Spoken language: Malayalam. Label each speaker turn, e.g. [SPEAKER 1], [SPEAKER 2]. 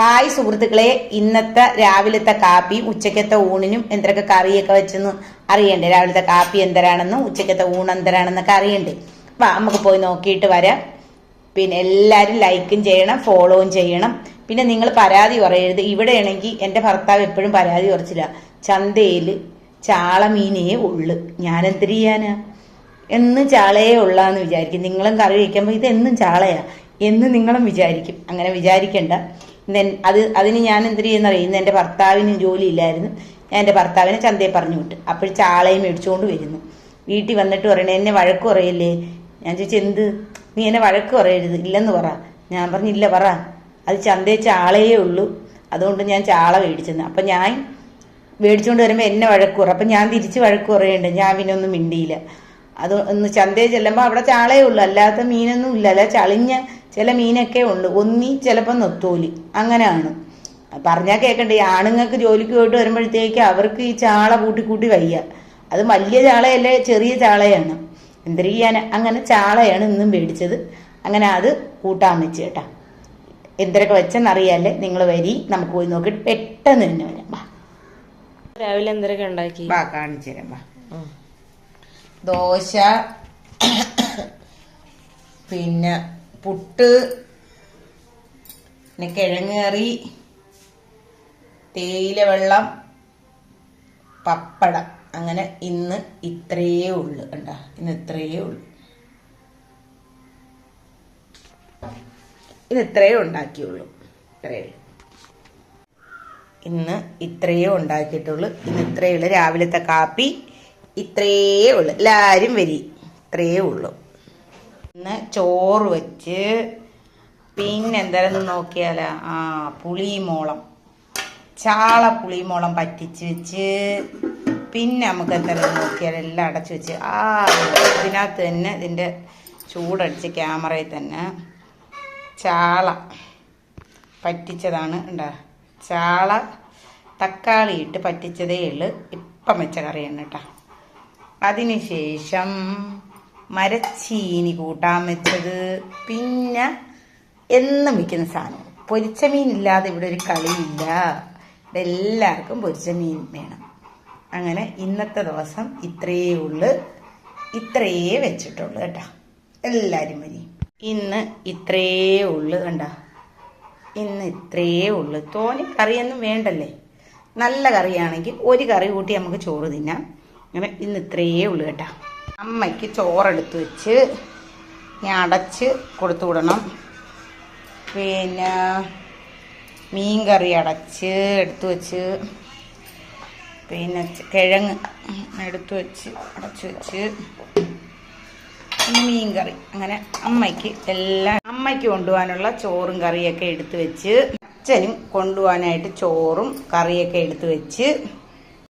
[SPEAKER 1] ഹായ് സുഹൃത്തുക്കളെ ഇന്നത്തെ രാവിലത്തെ കാപ്പി ഉച്ചക്കത്തെ ഊണിനും എന്തൊക്കെ കറിയൊക്കെ വെച്ചെന്ന് അറിയണ്ടേ? രാവിലത്തെ കാപ്പി എന്തരാണെന്നും ഉച്ചക്കത്തെ ഊണ് എന്തരാണെന്നൊക്കെ അറിയണ്ടേ? വാ നമുക്ക് പോയി നോക്കിയിട്ട് വരാം. പിന്നെ എല്ലാവരും ലൈക്കും ചെയ്യണം ഫോളോവും ചെയ്യണം. പിന്നെ നിങ്ങൾ പരാതി പറയരുത്. ഇവിടെയാണെങ്കിൽ എന്റെ ഭർത്താവ് എപ്പോഴും പരാതി കുറച്ചില്ല ചന്തയിൽ ചാള മീനേ ഉള്ളു. എന്ത് ചെയ്യാനാ? എന്നും ചാളയേ ഉള്ളാന്ന് വിചാരിക്കും. നിങ്ങളും കറി വയ്ക്കുമ്പോൾ ഇത് എന്നും ചാളയാ. എന്ന് നിങ്ങളും വിചാരിക്കും. അങ്ങനെ വിചാരിക്കണ്ട. അത് അതിന് ഞാൻ എന്ത് ചെയ്യുന്നറിയാം ഇന്ന് എന്റെ ഭർത്താവിന് ജോലി ഇല്ലായിരുന്നു. ഞാൻ എന്റെ ഭർത്താവിനെ ചന്തയെ പറഞ്ഞു വിട്ടു. അപ്പോൾ ചാളയും മേടിച്ചുകൊണ്ട് വരുന്നു. വീട്ടിൽ വന്നിട്ട് പറയണേ എന്നെ വഴക്ക് പറയല്ലേ? ഞാൻ ചോദിച്ചു എന്ത്? നീ എന്നെ വഴക്ക് പറയരുത്. ഇല്ലെന്ന് പറ. ഞാൻ പറഞ്ഞു ഇല്ല പറ. അത് ചന്തയിൽ ചാളയേ ഉള്ളൂ. അതുകൊണ്ട് ഞാൻ ചാള മേടിച്ചെന്ന്. അപ്പം ഞാൻ മേടിച്ചുകൊണ്ട് വരുമ്പോൾ എന്നെ വഴക്ക് പറ. അപ്പം ഞാൻ തിരിച്ച് വഴക്ക് പറയണ്ട. ഞാൻ പിന്നെ ഒന്നും മിണ്ടിയില്ല. അത് ഒന്ന് ചന്തയിൽ ചെല്ലുമ്പോൾ അവിടെ ചാളയേ ഉള്ളൂ. അല്ലാത്ത മീനൊന്നും ഇല്ല. അല്ല ചളിഞ്ഞ ചില മീനൊക്കെ ഉള്ളു ഒന്നി ചിലപ്പോൾ നൊത്തോലി. അങ്ങനെയാണ്. പറഞ്ഞാൽ കേൾക്കണ്ടേ ഈ ആണുങ്ങൾക്ക് ജോലിക്ക് പോയിട്ട് വരുമ്പോഴത്തേക്ക് അവർക്ക് ഈ ചാള കൂട്ടി കൂട്ടി വയ്യ. അത് വലിയ ചാളയല്ലേ ചെറിയ ചാളയാണ്. എന്തൊരു ചെയ്യാൻ? അങ്ങനെ ചാളയാണ് ഇന്നും മേടിച്ചത്. അങ്ങനെ അത് കൂട്ടാൻ വെച്ച് കേട്ടാ. എന്തൊക്കെ വെച്ചെന്നറിയാല്ലേ? നിങ്ങൾ വരി നമുക്ക് പോയി നോക്കിയിട്ട് പെട്ടെന്ന് തന്നെ വരാം. വാ
[SPEAKER 2] രാവിലെ എന്തൊക്കെ ഉണ്ടാക്കി?
[SPEAKER 1] വാ കാണിച്ചു തരാം. വാ ദോശ പിന്നെ പുട്ട് പിന്നെ കിഴങ്ങ് കറി തേയില വെള്ളം പപ്പടം. അങ്ങനെ ഇന്ന് ഇത്രയേ ഉള്ളൂ കണ്ട. ഇന്ന് ഇത്രയേ ഉള്ളു. ഇന്ന് ഇത്രയേ ഉണ്ടാക്കിയുള്ളൂ. ഇത്രയേ ഉള്ളൂ. ഇന്ന് ഇത്രയേ ഉണ്ടാക്കിയിട്ടുള്ളൂ. ഇന്ന് ഇത്രയേ രാവിലത്തെ കാപ്പി. ഇത്രയേ ഉള്ളൂ. എല്ലാവരും വരി. ഇത്രയേ ഉള്ളൂ. ഇന്ന് ചോറ് വെച്ച് പിന്നെ എന്തായാലും നോക്കിയാലാ. ആ പുളിമോളം. ചാള പുളിമോളം പറ്റിച്ച് വെച്ച് പിന്നെ നമുക്ക് എന്തായാലും നോക്കിയാൽ എല്ലാം അടച്ചു വെച്ച്. ആ ഇതിനകത്ത് തന്നെ ഇതിന്റെ ചൂടടിച്ച് ക്യാമറയിൽ തന്നെ ചാള പറ്റിച്ചതാണ് ഉണ്ടാ ചാള തക്കാളി ഇട്ട് പറ്റിച്ചതേ ഉള്ളു. ഇപ്പം വെച്ച കറിയാണ് കേട്ടോ. അതിനുശേഷം മരച്ചീനി കൂട്ടാൻ വെച്ചത്. പിന്നെ എന്നും വയ്ക്കുന്ന സാധനം. പൊരിച്ച മീനില്ലാതെ ഇവിടെ ഒരു കളിയില്ല. ഇവിടെ എല്ലാവർക്കും പൊരിച്ച മീൻ വേണം. അങ്ങനെ ഇന്നത്തെ ദിവസം ഇത്രയേ ഉള്ളു. ഇത്രയേ വെച്ചിട്ടുള്ളൂ കേട്ടോ. എല്ലാവരും വരി. ഇന്ന് ഇത്രയേ ഉള്ളു കണ്ട? ഇന്ന് ഇത്രയേ ഉള്ളു. തോനെ കറിയൊന്നും വേണ്ടല്ലേ? നല്ല കറിയാണെങ്കിൽ ഒരു കറി കൂട്ടി നമുക്ക് ചോറ് തിന്നാം. അങ്ങനെ ഇന്ന് ഇത്രയേ ഉള്ളു കേട്ടോ. അമ്മയ്ക്ക് ചോറെടുത്ത് വെച്ച് ഞാൻ അടച്ച് കൊടുത്തു വിടണം. പിന്നെ മീൻ കറി അടച്ച് എടുത്തു വെച്ച് പിന്നെ കിഴങ്ങ് എടുത്തു വെച്ച് അടച്ചു വെച്ച് പിന്നെ മീൻ കറി. അങ്ങനെ അമ്മയ്ക്ക് എല്ലാം അമ്മയ്ക്ക് കൊണ്ടുപോകാനുള്ള ചോറും കറിയൊക്കെ എടുത്തു വെച്ച് അച്ഛനും കൊണ്ടുപോകാനായിട്ട് ചോറും കറിയൊക്കെ എടുത്തു വെച്ച്